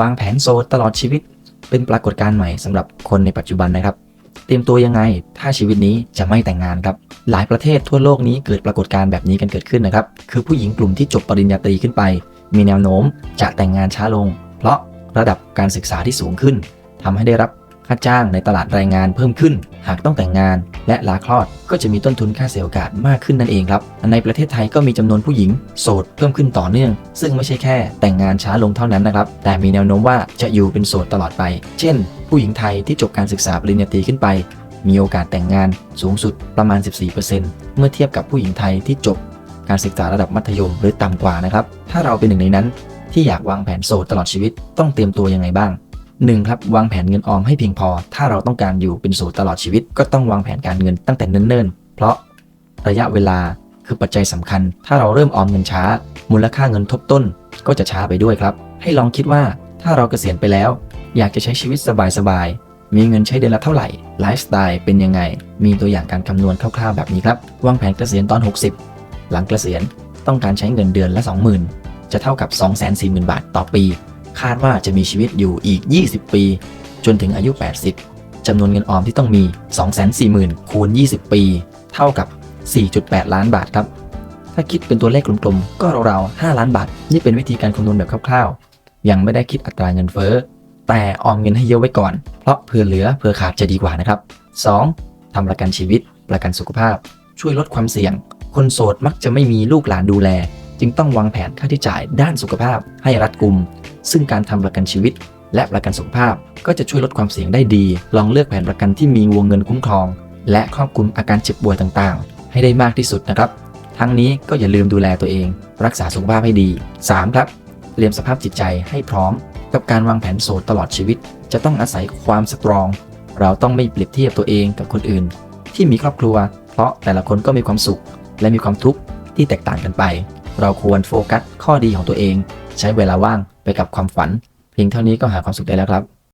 วางแผนโซตลอดชีวิต เป็นปรากฏการณ์ใหม่สำหรับคนในปัจจุบันนะครับ เตรียมตัวยังไงถ้าชีวิตนี้จะไม่แต่งงานครับ หลายประเทศทั่วโลกนี้เกิดปรากฏการณ์แบบนี้กันเกิดขึ้นนะครับ คือผู้หญิงกลุ่มที่จบปริญญาตรีขึ้นไป มีแนวโน้มจะแต่งงานช้าลง เพราะระดับการศึกษาที่สูงขึ้นทำให้ได้รับ ค่าจ้างในตลาดแรงงานเพิ่มขึ้น หากต้องแต่งงาน และลาคลอด ก็จะมีต้นทุนค่าเสียโอกาสมากขึ้นนั่นเองครับ ในประเทศไทยก็มีจำนวนผู้หญิงโสดเพิ่มขึ้นต่อเนื่อง ซึ่งไม่ใช่แค่แต่งงานช้าลงเท่านั้นนะครับ แต่มีแนวโน้มว่าจะอยู่เป็นโสดตลอดไป เช่น ผู้หญิงไทยที่จบการศึกษาปริญญาตรีขึ้นไป มีโอกาสแต่งงานสูงสุดประมาณ 14%เมื่อเทียบกับผู้หญิงไทยที่จบการศึกษาระดับมัธยมหรือต่ำกว่านะครับ ถ้าเราเป็นหนึ่งในนั้น ที่อยากวางแผนโสดตลอดชีวิตต้องเตรียมตัวยังไงบ้าง 1. ครับวางแผนเงินออมให้เพียงพอ ถ้าเราต้องการอยู่เป็นโสดตลอดชีวิต ก็ต้องวางแผนการเงินตั้งแต่เนิ่นๆ เพราะระยะเวลาคือปัจจัยสำคัญ ถ้าเราเริ่มออมเงินช้า มูลค่าเงินทบต้นก็จะช้าไปด้วยครับ ให้ลองคิดว่าถ้าเราเกษียณไปแล้ว อยากจะใช้ชีวิตสบายๆ มีเงินใช้เดือนละเท่าไหร่ ไลฟ์สไตล์เป็นยังไง มีตัวอย่างการคำนวณคร่าวๆแบบนี้ครับ วางแผนเกษียณตอน 60 หลังเกษียณต้องการใช้เงินเดือนละ 20,000 จะเท่ากับ 240,000 บาทต่อปี คาดว่าจะมีชีวิตอยู่อีก 20 ปี จนถึงอายุ 80 จำนวนเงินออมที่ต้องมี 240,000 คูณ 20 ปี เท่ากับ 4.8 ล้านบาทครับ ถ้าคิดเป็นตัวเลขกลมๆ ก็ราวๆ 5 ล้านบาท นี่เป็นวิธีการคำนวณแบบคร่าวๆ ยังไม่ได้คิดอัตราเงินเฟ้อ แต่ออมเงินให้เยอะไว้ก่อน เพราะเผื่อเหลือเผื่อขาดจะดีกว่านะครับ 2. ทำประกันชีวิต ประกันสุขภาพ ช่วยลดความเสี่ยง คนโสดมักจะไม่มีลูกหลานดูแล จึงต้องวางแผนค่าใช้จ่ายด้านสุขภาพให้รัดกุม ซึ่งการทำประกันชีวิต และประกันสุขภาพ ก็จะช่วยลดความเสี่ยงได้ดี ลองเลือกแผนประกันที่มีวงเงินคุ้มครอง และครอบคลุมอาการเจ็บป่วยต่างๆ ให้ได้มากที่สุดนะครับ ทั้งนี้ก็อย่าลืมดูแลตัวเอง รักษาสุขภาพให้ดี 3. ครับเตรียมสภาพจิตใจให้พร้อม กับการวางแผนโสดตลอดชีวิต จะต้องอาศัยความสตรอง เราต้องไม่เปรียบเทียบตัวเองกับคนอื่น ที่มีครอบครัว เพราะแต่ละคนก็มีความสุข และมีความทุกข์ที่แตกต่างกันไป เราควรโฟกัสข้อดีของตัวเอง ใช้เวลาว่าง กับความฝัน เพียงเท่านี้ก็หาความสุขได้แล้วครับ